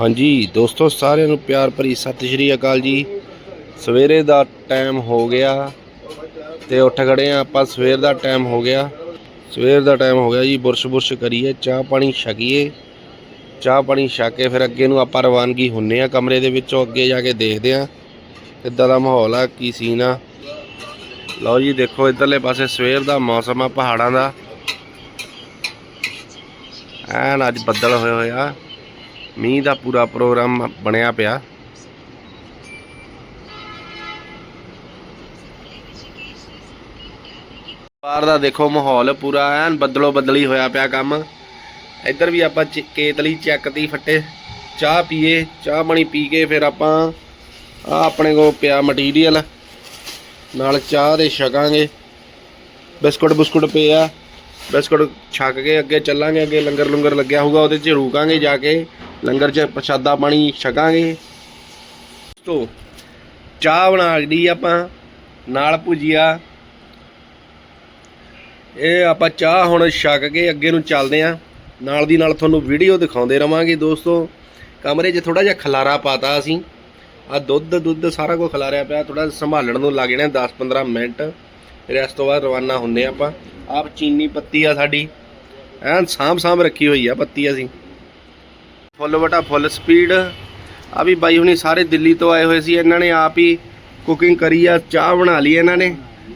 ਹਾਂਜੀ, ਦੋਸਤੋ, ਸਾਰਿਆਂ ਨੂੰ ਪਿਆਰ ਭਰੀ ਸਤਿ ਸ਼੍ਰੀ ਅਕਾਲ ਜੀ। ਸਵੇਰੇ ਦਾ ਟਾਈਮ ਹੋ ਗਿਆ ਤੇ ਉੱਠ ਖੜੇ ਆ ਆਪਾਂ, ਸਵੇਰ ਦਾ ਟਾਈਮ ਹੋ ਗਿਆ। ਸਵੇਰ ਦਾ ਟਾਈਮ ਹੋ ਗਿਆ ਜੀ, ਬੁਰਸ਼ ਬੁਰਸ਼ ਕਰੀਏ, ਚਾਹ ਪਾਣੀ ਛਕੀਏ। ਚਾਹ ਪਾਣੀ ਛਕ ਕੇ ਫਿਰ ਅੱਗੇ ਨੂੰ ਆਪਾਂ ਰਵਾਨਗੀ ਹੁੰਨੇ ਆ ਕਮਰੇ ਦੇ ਵਿੱਚੋਂ, ਅੱਗੇ ਜਾ ਕੇ ਦੇਖਦੇ ਆ ਕਿੱਦਾਂ ਦਾ ਮਾਹੌਲ ਆ, ਕੀ ਸੀਨ ਆ। ਲਓ ਜੀ, ਦੇਖੋ ਇਧਰਲੇ ਪਾਸੇ ਸਵੇਰ ਦਾ ਮੌਸਮ ਆ, ਪਹਾੜਾਂ ਦਾ। ਐਨ ਅੱਜ ਬੱਦਲ ਹੋਏ ਹੋਏ ਆ। ਮੀਂਹ ਦਾ ਪੂਰਾ ਪ੍ਰੋਗਰਾਮ ਬਣਿਆ ਪਿਆ। ਬਾਹਰ ਦਾ ਦੇਖੋ ਮਾਹੌਲ ਪੂਰਾ ਐਨ ਬੱਦਲੋ ਬੱਦਲੀ ਹੋਇਆ ਪਿਆ ਕੰਮ। ਇੱਧਰ ਵੀ ਆਪਾਂ ਚ- ਕੇਤਲੀ ਚੱਕਤੀ ਫੱਟੇ। ਚਾਹ ਪੀਏ, ਚਾਹ ਪਾਣੀ ਪੀ ਕੇ ਫਿਰ ਆਪਾਂ ਆ ਆਪਣੇ ਕੋਲ ਪਿਆ ਮਟੀਰੀਅਲ ਨਾਲ ਚਾਹ ਦੇ ਛਕਾਂਗੇ। ਬਿਸਕੁਟ ਬਿਸਕੁਟ ਪਏ ਆ। ਬਿਸਕੁਟ ਛਕ ਕੇ ਅੱਗੇ ਚੱਲਾਂਗੇ, ਅੱਗੇ ਲੰਗਰ ਲੰਗਰ ਲੱਗਿਆ ਹੋਊਗਾ, ਉਹਦੇ 'ਚ ਰੁਕਾਂਗੇ ਜਾ ਕੇ। ਲੰਗਰ 'ਚ ਪ੍ਰਸ਼ਾਦਾ ਪਾਣੀ ਛਕਾਂਗੇ। ਤੋ ਚਾਹ ਬਣਾ ਲਈ ਆਪਾਂ, ਨਾਲ ਭੁਜੀਆ। ਇਹ ਆਪਾਂ ਚਾਹ ਹੁਣ ਛਕ ਕੇ ਅੱਗੇ ਨੂੰ ਚੱਲਦੇ ਆਂ। ਨਾਲ ਦੀ ਨਾਲ ਤੁਹਾਨੂੰ ਵੀਡੀਓ ਦਿਖਾਉਂਦੇ ਰਵਾਂਗੇ ਦੋਸਤੋ। ਕਮਰੇ 'ਚ ਥੋੜਾ ਜਿਹਾ ਖਲਾਰਾ ਪਾਤਾ ਅਸੀਂ। ਆ ਦੁੱਧ ਦੁੱਧ ਸਾਰਾ ਕੁਝ ਖਲਾਰਿਆ ਪਿਆ। ਥੋੜਾ ਸੰਭਾਲਣ ਨੂੰ ਲੱਗ ਜਾਣਾ 10-15 ਮਿੰਟ। ਫਿਰ ਇਸ ਤੋਂ ਬਾਅਦ ਰਵਾਨਾ ਹੁੰਦੇ ਆਪਾਂ। ਆਪ ਚੀਨੀ ਪੱਤੀ ਆ ਸਾਡੀ। ਐਨ ਸਾਂਭ ਸਾਂਭ ਰੱਖੀ ਹੋਈ ਆ ਪੱਤੀ ਅਸੀਂ। ਫੁੱਲ ਵਟਾ ਫੁੱਲ ਸਪੀਡ। ਆ ਵੀ ਬਾਈ ਹੁਣੀ ਸਾਰੇ ਦਿੱਲੀ ਤੋਂ ਆਏ ਹੋਏ ਸੀ, ਇਹਨਾਂ ਨੇ ਆਪ ਹੀ ਕੁਕਿੰਗ ਕਰੀ ਆ, ਚਾਹ ਬਣਾ ਲਈ ਇਹਨਾਂ ਨੇ।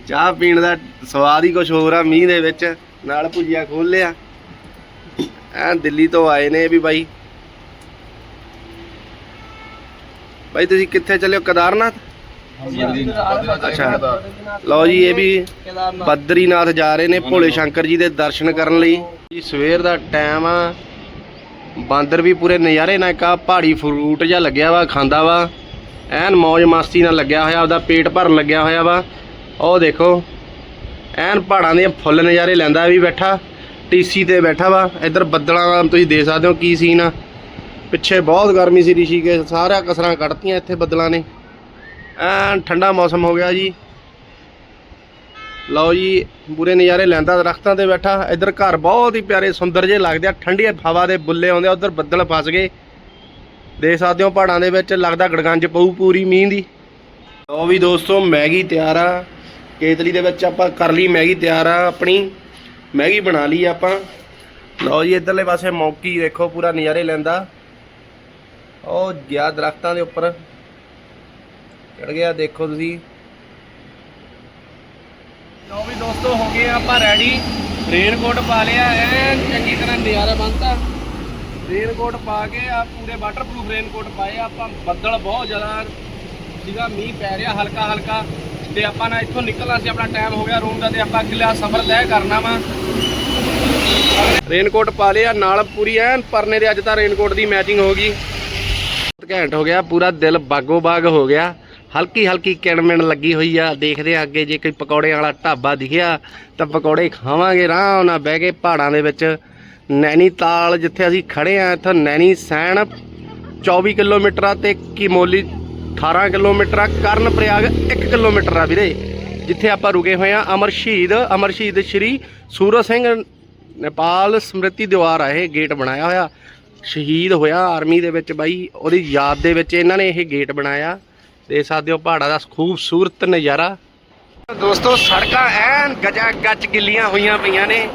ਚਾਹ ਪੀਣ ਦਾ ਸਵਾਦ ਹੀ ਕੁਝ ਹੋਰ ਆ, ਮੀਂਹ ਦੇ ਵਿੱਚ ਨਾਲ ਭੁਜੀਆ ਖੋਲ ਲਿਆ। ਐ ਦਿੱਲੀ ਤੋਂ ਆਏ ਨੇ ਵੀ ਬਾਈ। ਬਾਈ, ਤੁਸੀਂ ਕਿੱਥੇ ਚੱਲੇ ਹੋ? ਕਦਾਰਨਾਥ? ਅੱਛਾ। ਲਓ ਜੀ, ਇਹ ਵੀ ਬਦਰੀਨਾਥ ਜਾ ਰਹੇ ਨੇ ਭੋਲੇ ਸ਼ੰਕਰ ਜੀ ਦੇ ਦਰਸ਼ਨ ਕਰਨ ਲਈ। ਜੀ, ਸਵੇਰ ਦਾ ਟਾਈਮ ਆ। ਬਾਂਦਰ ਵੀ ਪੂਰੇ ਨਜ਼ਾਰੇ ਨਾਲ ਇੱਕ ਪਹਾੜੀ ਫਰੂਟ ਜਿਹਾ ਲੱਗਿਆ ਵਾ, ਖਾਂਦਾ ਵਾ। ਐਨ ਮौज ਮਸਤੀ ਨਾਲ ਲੱਗਿਆ ਹੋਇਆ, ਆਪਦਾ ਪੇਟ ਭਰਨ ਲੱਗਿਆ ਹੋਇਆ ਵਾ। ਉਹ ਦੇਖੋ, ਐਨ ਪਹਾੜਾਂ ਦੇ ਫੁੱਲ ਨਜ਼ਾਰੇ ਲੈਂਦਾ ਵੀ ਬੈਠਾ, ਟੀਸੀ ਤੇ ਬੈਠਾ ਵਾ। ਇੱਧਰ ਬੱਦਲਾਂ ਦਾ ਤੁਸੀਂ ਦੇਖ ਸਕਦੇ ਹੋ ਕੀ ਸੀਨ ਆ। ਪਿੱਛੇ ਬਹੁਤ ਗਰਮੀ ਸੀ ਰਿਸ਼ੀਕੇ ਸਾਰਾ ਕਸਰਾਂ ਕੱਢਤੀਆਂ ਇੱਥੇ ਬੱਦਲਾਂ ਨੇ। ਐਨ ਠੰਡਾ ਮੌਸਮ ਹੋ ਗਿਆ ਜੀ। ਲਓ ਜੀ ਪੂਰੇ ਨਜ਼ਾਰੇ ਲੈਂਦਾ, ਦਰਖਤਾਂ ਤੇ ਬੈਠਾ। ਇੱਧਰ ਘਰ ਬਹੁਤ ਹੀ ਪਿਆਰੇ ਸੁੰਦਰ ਜਿਹੇ ਲੱਗਦੇ ਆ, ਠੰਡੀ ਹਵਾ ਦੇ ਬੁੱਲੇ ਆਉਂਦੇ ਆ, ਉਧਰ ਬੱਦਲ ਫਸ ਗਏ। ਦੇਖ ਸਕਦੇ ਹੋ ਪਹਾੜਾਂ ਦੇ ਵਿੱਚ, ਲੱਗਦਾ ਗੜਗੰਜ ਪਊ ਪੂਰੀ ਮੀਂਹ ਦੀ। ਲਓ ਵੀ ਦੋਸਤੋ, ਮੈਗੀ ਤਿਆਰ ਆ। ਕੇਤਲੀ ਦੇ ਵਿੱਚ ਆਪਾਂ ਕਰ ਲਈ ਮੈਗੀ ਤਿਆਰ ਆ ਆਪਣੀ। ਮੈਗੀ ਬਣਾ ਲਈ ਆਪਾਂ। ਲਓ ਜੀ, ਇੱਧਰਲੇ ਪਾਸੇ ਮੌਕੀ ਦੇਖੋ, ਪੂਰਾ ਨਜ਼ਾਰੇ ਲੈਂਦਾ। ਉਹ ਗਿਆ ਦਰਖਤਾਂ ਦੇ ਉੱਪਰ। ਚੜ ਗਿਆ, ਦੇਖੋ ਤੁਸੀਂ। ਲਓ ਵੀ ਦੋਸਤੋ, ਹੋ ਗਏ ਆਪਾਂ ਰੈਡੀ ਰੇਨਕੋਟ ਪਾ ਲਿਆ ਐਨ ਚੰਗੀ ਤਰ੍ਹਾਂ ਨਜ਼ਾਰਾ ਬੰਨਤਾ ਰੇਨਕੋਟ ਪਾ ਕੇ ਆ ਪੂਰੇ ਵਾਟਰਪ੍ਰੂਫ ਰੇਨਕੋਟ ਪਾਏ ਆਪਾਂ, ਬੱਦਲ ਬਹੁਤ ਜ਼ਿਆਦਾ ਸੀਗਾ, ਮੀਂਹ ਪੈ ਰਿਹਾ ਹਲਕਾ ਹਲਕਾ। ਤੇ ਆਪਾਂ ਨਾ ਇੱਥੋਂ ਨਿਕਲਣਾ ਸੀ, ਆਪਣਾ ਟਾਈਮ ਹੋ ਗਿਆ ਰੂਮ ਦਾ ਤੇ ਆਪਾਂ ਅਗਲਾ ਸਫ਼ਰ ਤੈਅ ਕਰਨਾ ਵਾ। ਰੇਨਕੋਟ ਪਾ ਲਿਆ, ਨਾਲ ਪੂਰੀ ਐਨ ਪਰਨੇ ਦੇ ਅੱਜ ਤਾਂ ਰੇਨਕੋਟ ਦੀ ਮੈਚਿੰਗ ਹੋ ਗਈ। ਬਹੁਤ ਘੈਂਟ ਹੋ ਗਿਆ, ਪੂਰਾ ਦਿਲ ਬਾਗੋ ਬਾਗ ਹੋ ਗਿਆ। ਹਲਕੀ ਹਲਕੀ ਕਿਣਮਿਣ ਲੱਗੀ ਹੋਈ ਆ। ਦੇਖਦੇ ਆ ਅੱਗੇ ਜੇ ਕੋਈ ਪਕੌੜੇ ਵਾਲਾ ਢਾਬਾ ਦਿਖਿਆ, ਤਾਂ ਪਕੌੜੇ ਖਾਵਾਂਗੇ, ਆਰਾਮ ਨਾਲ ਬਹਿ ਕੇ ਪਹਾੜਾਂ ਦੇ ਵਿੱਚ। ਨੈਨੀਤਾਲ ਜਿੱਥੇ ਅਸੀਂ ਖੜੇ ਆ, ਇੱਥੋਂ ਨੈਣੀ ਸੈਣ 24 ਕਿਲੋਮੀਟਰ ਆ ਤੇ ਕਿਮੋਲੀ 18 ਕਿਲੋਮੀਟਰ ਆ। ਕਰਨ ਪ੍ਰਯਾਗ 1 ਕਿਲੋਮੀਟਰ ਆ ਵੀਰੇ, ਜਿੱਥੇ ਆਪਾਂ ਰੁਕੇ ਹੋਏ ਆ। ਅਮਰ ਸ਼ਹੀਦ ਅਮਰ ਸ਼ਹੀਦ ਸ਼੍ਰੀ ਸੂਰਜ ਸਿੰਘ ਨੇਪਾਲ ਸਮ੍ਰਿਤੀ ਦੀਵਾਰ ਆ ਇਹ ਗੇਟ ਬਣਾਇਆ ਹੋਇਆ। ਸ਼ਹੀਦ ਹੋਇਆ ਆਰਮੀ ਦੇ ਵਿੱਚ ਬਾਈ, ਉਹਦੀ ਯਾਦ ਦੇ ਵਿੱਚ ਇਹਨਾਂ ਨੇ ਇਹ ਗੇਟ ਬਣਾਇਆ। ਦੇਖ ਸਕਦੇ ਹੋ ਪਹਾੜਾਂ ਦਾ ਖੂਬਸੂਰਤ ਨਜ਼ਾਰਾ। ਦੋਸਤੋ, ਸੜਕਾਂ ਐਨ ਗਜਾ ਗੱਜ ਗਿੱਲੀਆਂ ਹੋਈਆਂ ਪਈਆਂ ਨੇ।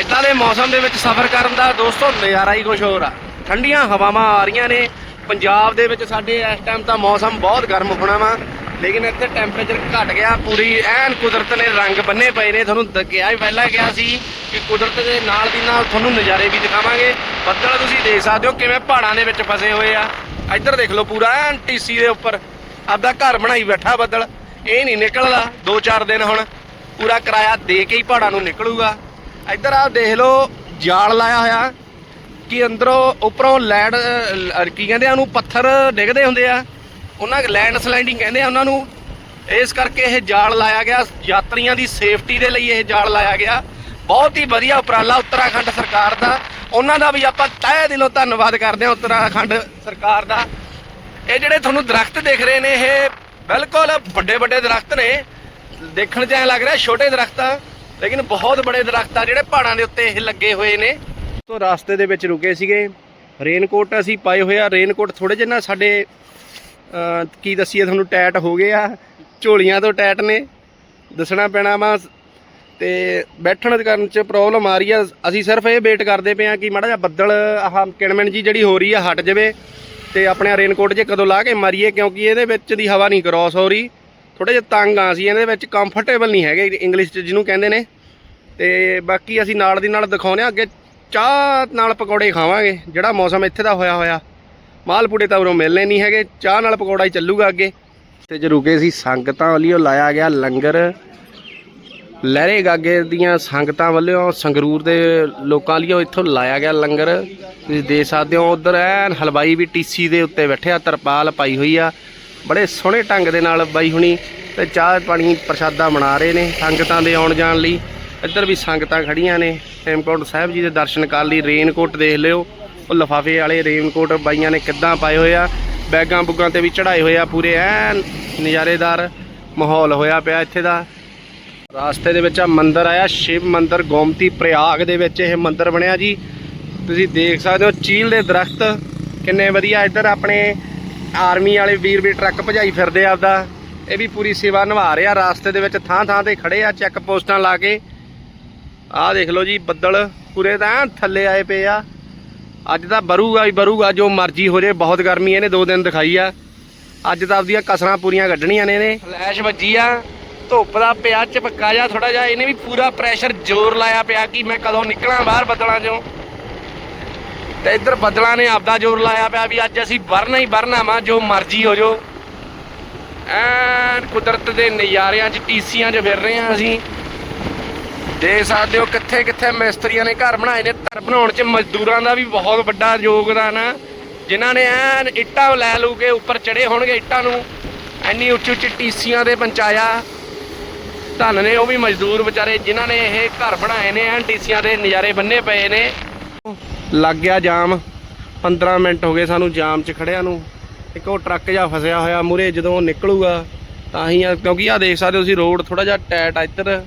ਇਦਾਂ ਦੇ ਮੌਸਮ ਦੇ ਵਿੱਚ ਸਫ਼ਰ ਕਰਨ ਦਾ ਦੋਸਤੋ, ਨਜ਼ਾਰਾ ਹੀ ਕੁਝ ਹੋਰ ਆ। ਠੰਡੀਆਂ ਹਵਾਵਾਂ ਆ ਰਹੀਆਂ ਨੇ। ਪੰਜਾਬ ਦੇ ਵਿੱਚ ਸਾਡੇ ਇਸ ਟਾਈਮ ਤਾਂ ਮੌਸਮ ਬਹੁਤ ਗਰਮ ਹੋਣਾ ਵਾ। ਲੇਕਿਨ ਇੱਥੇ ਟੈਂਪਰੇਚਰ ਘਟ ਗਿਆ, ਪੂਰੀ ਐਨ ਕੁਦਰਤ ਨੇ ਰੰਗ ਬੰਨੇ ਪਏ ਨੇ। ਤੁਹਾਨੂੰ ਦ- ਕਿਹਾ ਹੀ ਪਹਿਲਾਂ ਕਿਹਾ ਸੀ ਕਿ ਕੁਦਰਤ ਦੇ ਨਾਲ ਦੀ ਨਾਲ ਤੁਹਾਨੂੰ ਨਜ਼ਾਰੇ ਵੀ ਦਿਖਾਵਾਂਗੇ। ਬੱਦਲ ਤੁਸੀਂ ਦੇਖ ਸਕਦੇ ਹੋ ਕਿਵੇਂ ਪਹਾੜਾਂ ਦੇ ਵਿੱਚ ਫਸੇ ਹੋਏ ਆ। ਇੱਧਰ ਦੇਖ ਲਓ ਪੂਰਾ ਐਨ ਟੀਸੀ ਦੇ ਉੱਪਰ। ਆਪਦਾ ਘਰ ਬਣਾਈ ਬੈਠਾ ਬੱਦਲ। ਇਹ ਨਹੀਂ ਨਿਕਲਦਾ 2-4 ਦਿਨ ਹੁਣ ਪੂਰਾ ਕਿਰਾਇਆ ਦੇ ਕੇ ਹੀ ਪਹਾੜਾਂ ਨੂੰ ਨਿਕਲੂਗਾ। ਇੱਧਰ ਆ ਦੇਖ ਲਓ, ਜਾਲ ਲਾਇਆ ਹੋਇਆ। ਕਿ ਅੰਦਰੋਂ ਉੱਪਰੋਂ ਲੈਂਡ ਕੀ ਕਹਿੰਦੇ ਆ ਉਹਨੂੰ, ਪੱਥਰ ਡਿੱਗਦੇ ਹੁੰਦੇ ਆ। ਉਹਨਾਂ ਲੈਂਡ ਸਲਾਈਡਿੰਗ ਕਹਿੰਦੇ ਆ ਉਹਨਾਂ ਨੂੰ। ਇਸ ਕਰਕੇ ਇਹ ਜਾਲ ਲਾਇਆ ਗਿਆ। ਯਾਤਰੀਆਂ ਦੀ ਸੇਫਟੀ ਦੇ ਲਈ ਇਹ ਜਾਲ ਲਾਇਆ ਗਿਆ। ਬਹੁਤ ਹੀ ਵਧੀਆ ਉਪਰਾਲਾ ਉੱਤਰਾਖੰਡ ਸਰਕਾਰ ਦਾ। ਉਹਨਾਂ ਦਾ ਵੀ ਆਪਾਂ ਤਹਿ ਦਿਲੋਂ ਧੰਨਵਾਦ ਕਰਦੇ ਹਾਂ ਉੱਤਰਾਖੰਡ ਸਰਕਾਰ ਦਾ। ਇਹ ਜਿਹੜੇ ਤੁਹਾਨੂੰ ਦਰਖਤ ਦਿਖ ਰਹੇ ਨੇ, ਇਹ ਬਿਲਕੁਲ ਵੱਡੇ ਵੱਡੇ ਦਰਖਤ ਨੇ। ਦੇਖਣ 'ਚ ਐਂ ਲੱਗ ਰਿਹਾ ਛੋਟੇ ਦਰਖਤ ਆ ਲੇਕਿਨ ਬਹੁਤ ਬੜੇ ਦਰਖਤ ਆ ਜਿਹੜੇ ਪਹਾੜਾਂ ਦੇ ਉੱਤੇ ਇਹ ਲੱਗੇ ਹੋਏ ਨੇ। ਤੋਂ ਰਾਸਤੇ ਦੇ ਵਿੱਚ ਰੁਕੇ ਸੀਗੇ। ਰੇਨਕੋਟ ਅਸੀਂ ਪਾਏ ਹੋਏ ਆ। ਰੇਨਕੋਟ ਥੋੜੇ ਜਿਹੇ ਨਾ ਸਾਡੇ ਕੀ ਦੱਸੀਏ, ਤੁਹਾਨੂੰ ਟੈਟ ਹੋ ਗਏ ਆ। ਝੋਲੀਆਂ ਤੋਂ ਟੈਟ ਨੇ। ਦੱਸਣਾ ਪੈਣਾ ਵਾ ਤੇ ਬੈਠਣ ਦੇ ਕਰਨ ਚ ਪ੍ਰੋਬਲਮ ਆ ਰਹੀ ਆ। ਅਸੀਂ ਸਿਰਫ ਇਹ ਵੇਟ ਕਰਦੇ ਪਏ ਆ ਕਿ ਮਾੜਾ ਜਿਹਾ ਬੱਦਲ, ਆਹ ਕਿਣਮਣ ਜੀ ਜਿਹੜੀ ਹੋ ਰਹੀ ਆ, ਹਟ ਜਾਵੇ ਤੇ ਆਪਣੇ ਰੇਨਕੋਟ ਜੇ ਕਦੋਂ ਲਾ ਕੇ ਮਾਰੀਏ, ਕਿਉਂਕਿ ਇਹਦੇ ਵਿੱਚ ਦੀ ਹਵਾ ਨਹੀਂ ਕ੍ਰਾਸ ਹੋ ਰਹੀ। ਥੋੜੇ ਜਿਹਾ ਤੰਗ ਆ ਸੀ ਇਹਦੇ ਵਿੱਚ ਕੰਫਰਟੇਬਲ ਨਹੀਂ ਹੈਗੇ ਇੰਗਲਿਸ਼ ਚ ਜਿਹਨੂੰ ਕਹਿੰਦੇ ਨੇ। ਤੇ ਬਾਕੀ ਅਸੀਂ ਨਾਲ ਦੀ ਨਾਲ ਦਿਖਾਉਂਦੇ ਆ, ਅੱਗੇ ਚਾਹ ਨਾਲ ਪਕੌੜੇ ਖਾਵਾਂਗੇ, ਜਿਹੜਾ ਮੌਸਮ ਇੱਥੇ ਦਾ ਹੋਇਆ ਹੋਇਆ। ਮਾਲਪੂੜੇ ਤਾਂ ਉਰੋਂ ਮਿਲਨੇ ਨਹੀਂ ਹੈਗੇ, ਚਾਹ ਨਾਲ ਪਕੌੜਾ ਹੀ ਚੱਲੂਗਾ ਅੱਗੇ। ਤੇ ਜੇ ਰੁਕੇ ਸੀ, ਸੰਗਤਾਂ ਵੱਲੋਂ ਲਾਇਆ ਗਿਆ ਲੰਗਰ। ਲਹਿਰੇ ਗਾਗੇ ਦੀਆਂ ਸੰਗਤਾਂ ਵੱਲੋਂ ਸੰਗਰੂਰ ਦੇ ਲੋਕਾਂ ਵੱਲੋਂ ਇੱਥੋਂ ਲਾਇਆ ਗਿਆ ਲੰਗਰ। ਤੁਸੀਂ ਦੇਖ ਸਕਦੇ ਹੋ, ਉਧਰ ਐਨ ਹਲਵਾਈ ਵੀ ਟੀਸੀ ਦੇ ਉੱਤੇ ਬੈਠਿਆ ਤਰਪਾਲ ਪਾਈ ਹੋਈ ਆ। ਬੜੇ ਸੋਹਣੇ ਢੰਗ ਦੇ ਨਾਲ ਬਾਈ ਹੁਣੀ ਤੇ ਚਾਹ ਪਾਣੀ ਪ੍ਰਸ਼ਾਦਾ ਬਣਾ ਰਹੇ ਨੇ ਸੰਗਤਾਂ ਦੇ ਆਉਣ ਜਾਣ ਲਈ। ਇੱਧਰ ਵੀ ਸੰਗਤਾਂ ਖੜੀਆਂ ਨੇ। ਹੇਮਕੁੰਟ ਸਾਹਿਬ ਜੀ ਦੇ ਦਰਸ਼ਨ ਕਰਨ ਲਈ। ਰੇਨਕੋਟ ਦੇਖ ਲਿਓ। ਉਹ ਲਫਾਫੇ ਵਾਲੇ ਰੇਨਕੋਟ ਬਾਈਆਂ ਨੇ ਕਿੱਦਾਂ ਪਾਏ ਹੋਏ ਆ। ਬੈਗਾਂ ਬੁੱਗਾਂ ਤੇ ਵੀ ਚੜਾਏ ਹੋਏ ਆ ਪੂਰੇ ਐਨ ਨਜ਼ਾਰੇਦਾਰ ਮਾਹੌਲ ਹੋਇਆ ਪਿਆ ਇੱਥੇ ਦਾ। ਰਾਸਤੇ ਦੇ ਵਿੱਚ ਆ ਮੰਦਿਰ ਆਇਆ, ਸ਼ਿਵ ਮੰਦਿਰ, ਗੋਮਤੀ ਪ੍ਰਯਾਗ ਦੇ ਵਿੱਚ ਇਹ ਮੰਦਿਰ ਬਣਿਆ ਜੀ। ਤੁਸੀਂ ਦੇਖ ਸਕਦੇ ਹੋ ਚੀਲ ਦੇ ਦਰਖਤ, ਕਿੰਨੇ ਵਧੀਆ ਇੱਧਰ ਆਪਣੇ ਆਰਮੀ ਵਾਲੇ ਵੀਰ ਵੀ ਟਰੱਕ ਭਜਾਈ ਫਿਰਦੇ ਆ ਆਪਦਾ। ਇਹ ਵੀ ਪੂਰੀ ਸੇਵਾ ਨਿਭਾ ਰਿਹਾ ਆ, ਰਾਸਤੇ ਦੇ ਵਿੱਚ ਥਾਂ ਥਾਂ ਤੇ ਖੜੇ ਆ, ਚੈੱਕ ਪੋਸਟਾਂ ਲਾ ਕੇ। ਆਹ ਦੇਖ ਲਓ ਜੀ, ਬੱਦਲ ਪੂਰੇ ਤਾਂ ਥੱਲੇ ਆਏ ਪਏ ਆ। ਅੱਜ ਤਾਂ ਬਰੂਗਾ ਹੀ ਬਰੂਗਾ, ਜੋ ਮਰਜ਼ੀ ਹੋ ਜੇ, ਬਹੁਤ ਗਰਮੀ ਇਹਨੇ ਦੋ ਦਿਨ ਦਿਖਾਈ ਆ। ਅੱਜ ਤਾਂ ਆਪਦੀਆਂ ਕਸਰਾਂ ਪੂਰੀਆਂ ਕੱਢਣੀਆਂ ਨੇ ਇਹਨੇ। ਫਲੈਸ਼ ਵੱਜੀ ਆ। ਧੁੱਪ ਦਾ ਪਿਆ, ਚਪਕਾ ਜਾ ਥੋੜਾ ਜਿਹਾ, ਇਹਨੇ ਵੀ ਪੂਰਾ ਪ੍ਰੈਸ਼ਰ ਜ਼ੋਰ ਲਾਇਆ ਪਿਆ ਕਿ ਮੈਂ ਕਦੋਂ ਨਿਕਲਾਂ ਬਾਹਰ ਬੱਦਲਾਂ ਚੋਂ। ਤੇ ਇੱਧਰ ਬੱਦਲਾਂ ਨੇ ਆਪਦਾ ਜ਼ੋਰ ਲਾਇਆ ਪਿਆ ਵੀ ਅੱਜ ਅਸੀਂ ਵਰਨਾ ਹੀ ਵਰਨਾ ਵਾ, ਜੋ ਮਰਜ਼ੀ ਹੋ ਜੋ ਐਨ ਕੁਦਰਤ ਦੇ ਨਜ਼ਾਰਿਆਂ 'ਚ, ਟੀਸੀਆਂ 'ਚ ਫਿਰ ਰਹੇ ਹਾਂ ਅਸੀਂ। ਦੇਖ ਸਕਦੇ ਹੋ ਕਿੱਥੇ ਕਿੱਥੇ ਮਿਸਤਰੀਆਂ ਨੇ ਘਰ ਬਣਾਏ ਨੇ। ਘਰ ਬਣਾਉਣ 'ਚ ਮਜ਼ਦੂਰਾਂ ਦਾ ਵੀ ਬਹੁਤ ਵੱਡਾ ਯੋਗਦਾਨ ਆ। ਜਿਨ੍ਹਾਂ ਨੇ ਐਨ ਇੱਟਾਂ ਲੈ ਲੂ ਉੱਪਰ ਚੜੇ ਹੋਣਗੇ ਇੱਟਾਂ ਨੂੰ। ਐਨੀ ਉੱਚੀ ਉੱਚੀ ਟੀਸੀਆਂ ਦੇ ਪਹੁੰਚਾਇਆ ਧੰਨ ਨੇ, ਉਹ ਵੀ ਮਜ਼ਦੂਰ ਵਿਚਾਰੇ ਜਿਨ੍ਹਾਂ ਨੇ ਇਹ ਘਰ ਬਣਾਏ ਨੇ, ਐਨ ਟੀਸੀਆਂ ਦੇ ਨਜ਼ਾਰੇ ਬੰਨੇ ਪਏ ਨੇ। ਲੱਗ ਗਿਆ ਜਾਮ 15 ਮਿੰਟ ਹੋ ਗਏ ਸਾਨੂੰ ਜਾਮ 'ਚ ਖੜਿਆਂ ਨੂੰ। ਇੱਕ ਉਹ ਟਰੱਕ ਜਿਹਾ ਫਸਿਆ ਹੋਇਆ ਮੂਰੇ ਜਦੋਂ ਨਿਕਲੂਗਾ, ਤਾਂ ਹੀ ਆ, ਕਿਉਂਕਿ ਆ ਦੇਖ ਸਕਦੇ ਹੋ ਤੁਸੀਂ ਰੋਡ ਥੋੜਾ ਜਿਹਾ ਟੈਟ ਆ ਇੱਧਰ।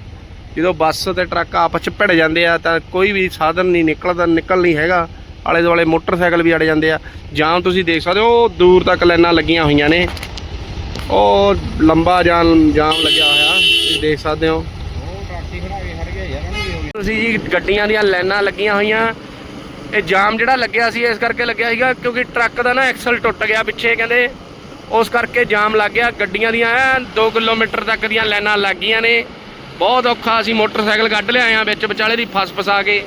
ਜਦੋਂ ਬੱਸ ਤੇ ਟਰੱਕ ਆਪਸ 'ਚ ਭਿੜ ਜਾਂਦੇ ਆ, ਤਾਂ ਕੋਈ ਵੀ ਸਾਧਨ ਨਹੀਂ ਨਿਕਲਦਾ, ਨਿਕਲ ਨਹੀਂ ਹੈਗਾ। ਆਲੇ ਦੁਆਲੇ ਮੋਟਰਸਾਈਕਲ ਵੀ ਅੜ ਜਾਂਦੇ ਆ। ਜਾਮ ਤੁਸੀਂ ਦੇਖ ਸਕਦੇ ਹੋ, ਉਹ ਦੂਰ ਤੱਕ ਲਾਈਨਾਂ ਲੱਗੀਆਂ ਹੋਈਆਂ ਨੇ। ਉਹ ਲੰਬਾ ਜਾਮ ਜਾਮ ਲੱਗਿਆ ਹੋਇਆ। ਦੇਖ ਸਕਦੇ ਹੋ। ਤੁਸੀਂ ਜੀ ਗੱਡੀਆਂ ਦੀਆਂ ਲਾਈਨਾਂ ਲੱਗੀਆਂ ਹੋਈਆਂ। ਇਹ ਜਾਮ ਜਿਹੜਾ ਲੱਗਿਆ ਸੀ ਇਸ ਕਰਕੇ ਲੱਗਿਆ ਸੀਗਾ ਕਿਉਂਕਿ ਟਰੱਕ ਦਾ ਨਾ ਐਕਸਲ ਟੁੱਟ ਗਿਆ ਪਿੱਛੇ ਕਹਿੰਦੇ। ਉਸ ਕਰਕੇ ਜਾਮ ਲੱਗ ਗਿਆ। ਗੱਡੀਆਂ ਦੀਆਂ ਐਨ 2 ਕਿਲੋਮੀਟਰ ਤੱਕ ਦੀਆਂ ਲਾਈਨਾਂ ਲੱਗ ਗਈਆਂ ਨੇ। ਬਹੁਤ ਔਖਾ ਅਸੀਂ ਮੋਟਰਸਾਈਕਲ ਕੱਢ ਲਿਆਏ ਆ ਵਿੱਚ ਵਿਚਾਲੇ ਦੀ ਫਸ ਫਸਾ ਕੇ।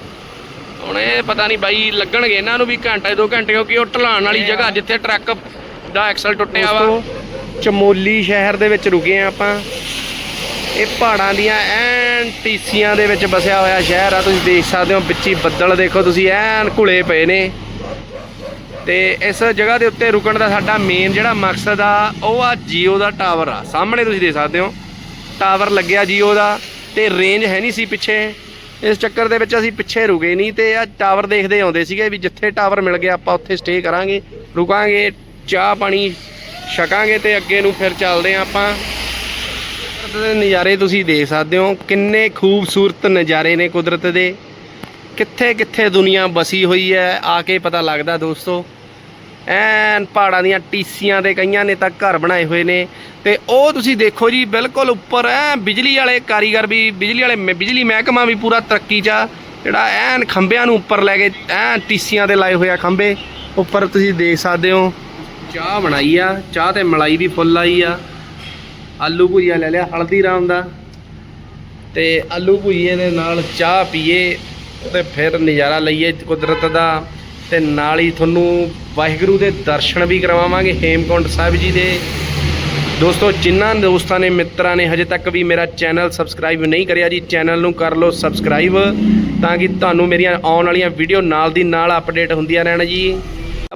ਹੁਣ ਇਹ ਪਤਾ ਨਹੀਂ ਬਾਈ ਲੱਗਣਗੇ ਇਹਨਾਂ ਨੂੰ ਵੀ ਘੰਟਾ 2 ਘੰਟੇ ਕਿਉਂਕਿ ਉਹ ਢਲਾਣ ਵਾਲੀ ਜਗ੍ਹਾ ਜਿੱਥੇ ਟਰੱਕ ਦਾ ਐਕਸਲ ਟੁੱਟਿਆ ਵਾ। ਚਮੋਲੀ ਸ਼ਹਿਰ ਦੇ ਵਿੱਚ ਰੁਕੇ ਆ ਆਪਾਂ। ਇਹ ਪਹਾੜਾਂ ਦੀਆਂ ਐਨ ਟੀਸੀਆਂ ਦੇ ਵਿੱਚ ਵਸਿਆ ਹੋਇਆ ਸ਼ਹਿਰ ਆ, ਤੁਸੀਂ ਦੇਖ ਸਕਦੇ ਹੋ, ਵਿੱਚੀ ਬੱਦਲ ਦੇਖੋ, ਤੁਸੀਂ ਐਨ ਘੁਲੇ ਪਏ ਨੇ। ਤੇ ਇਸ ਜਗ੍ਹਾ ਦੇ ਉੱਤੇ ਰੁਕਣ ਦਾ ਸਾਡਾ ਮੇਨ ਜਿਹੜਾ ਮਕਸਦ ਆ, ਉਹ ਆ ਜੀਓ ਦਾ ਟਾਵਰ ਆ। ਸਾਹਮਣੇ ਤੁਸੀਂ ਦੇਖ ਸਕਦੇ ਹੋ, ਟਾਵਰ ਲੱਗਿਆ ਜੀਓ ਦਾ, ਤੇ ਰੇਂਜ ਹੈ ਨਹੀਂ ਸੀ ਪਿੱਛੇ। ਇਸ ਚੱਕਰ ਦੇ ਵਿੱਚ ਅਸੀਂ ਪਿੱਛੇ ਰੁਕੇ ਨਹੀਂ, ਤੇ ਆ ਟਾਵਰ ਦੇਖਦੇ ਆਉਂਦੇ ਸੀਗੇ ਵੀ ਜਿੱਥੇ ਟਾਵਰ ਮਿਲ ਗਿਆ, ਆਪਾਂ ਉੱਥੇ ਸਟੇ ਕਰਾਂਗੇ, ਰੁਕਾਂਗੇ, ਚਾਹ ਪਾਣੀ ਛਕਾਂਗੇ ਤੇ ਅੱਗੇ ਨੂੰ ਫਿਰ ਚੱਲਦੇ ਆ ਆਪਾਂ। ਕੁਦਰਤ ਦੇ ਨਜ਼ਾਰੇ ਤੁਸੀਂ ਦੇਖ ਸਕਦੇ ਹੋ। ਕਿੰਨੇ ਖੂਬਸੂਰਤ ਨਜ਼ਾਰੇ ਨੇ ਕੁਦਰਤ ਦੇ। ਕਿੱਥੇ ਕਿੱਥੇ ਦੁਨੀਆ ਬਸੀ ਹੋਈ ਹੈ ਆ ਕੇ ਪਤਾ ਲੱਗਦਾ ਦੋਸਤੋ। ਐਨ ਪਹਾੜਾਂ ਦੀਆਂ ਟੀਸੀਆਂ ਦੇ ਕਈਆਂ ਨੇ ਤਾਂ ਘਰ ਬਣਾਏ ਹੋਏ ਨੇ। ਤੇ ਉਹ ਤੁਸੀਂ ਦੇਖੋ ਜੀ, ਬਿਲਕੁਲ ਉੱਪਰ ਐ, ਬਿਜਲੀ ਵਾਲੇ ਕਾਰੀਗਰ ਵੀ, ਬਿਜਲੀ ਵਾਲੇ ਮ- ਬਿਜਲੀ ਮਹਿਕਮਾ ਵੀ ਪੂਰਾ ਤਰੱਕੀ 'ਚ ਆ। ਜਿਹੜਾ ਐਨ ਖੰਭਿਆਂ ਨੂੰ ਉੱਪਰ ਲੈ ਕੇ ਐਨ ਟੀਸੀਆਂ ਦੇ ਲਾਏ ਹੋਏ ਆ ਖੰਭੇ। ਉੱਪਰ ਤੁਸੀਂ ਦੇਖ ਸਕਦੇ ਹੋ, ਚਾਹ ਬਣਾਈ ਆ, ਚਾਹ ਤੇ ਮਲਾਈ ਵੀ ਫੁੱਲ ਆਈ ਆ। ਆਲੂ ਭੁਜੀਆ ਲੈ ਲਿਆ ਹਲਦੀਰਾਮ ਦਾ। ਤੇ ਆਲੂ ਭੁਜੀਏ ਦੇ ਨਾਲ ਚਾਹ ਪੀਏ ਤੇ ਫਿਰ ਨਜ਼ਾਰਾ ਲਈਏ ਕੁਦਰਤ ਦਾ। ਤੇ ਨਾਲ ਹੀ ਤੁਹਾਨੂੰ ਵਾਹਿਗੁਰੂ ਦੇ ਦਰਸ਼ਨ ਵੀ ਕਰਵਾਵਾਂਗੇ, ਹੇਮਕੁੰਟ ਸਾਹਿਬ ਜੀ ਦੇ। ਦੋਸਤੋ, ਜਿਨ੍ਹਾਂ ਦੋਸਤਾਂ ਨੇ, ਮਿੱਤਰਾਂ ਨੇ ਹਜੇ ਤੱਕ ਵੀ ਮੇਰਾ ਚੈਨਲ ਸਬਸਕ੍ਰਾਈਬ ਨਹੀਂ ਕਰਿਆ ਜੀ, ਚੈਨਲ ਨੂੰ ਕਰ ਲਓ ਸਬਸਕ੍ਰਾਈਬ ਤਾਂ ਕਿ ਤੁਹਾਨੂੰ ਮੇਰੀਆਂ ਆਉਣ ਵਾਲੀਆਂ ਵੀਡੀਓ ਨਾਲ ਦੀ ਨਾਲ ਅਪਡੇਟ ਹੁੰਦੀਆਂ ਰਹਿਣ ਜੀ।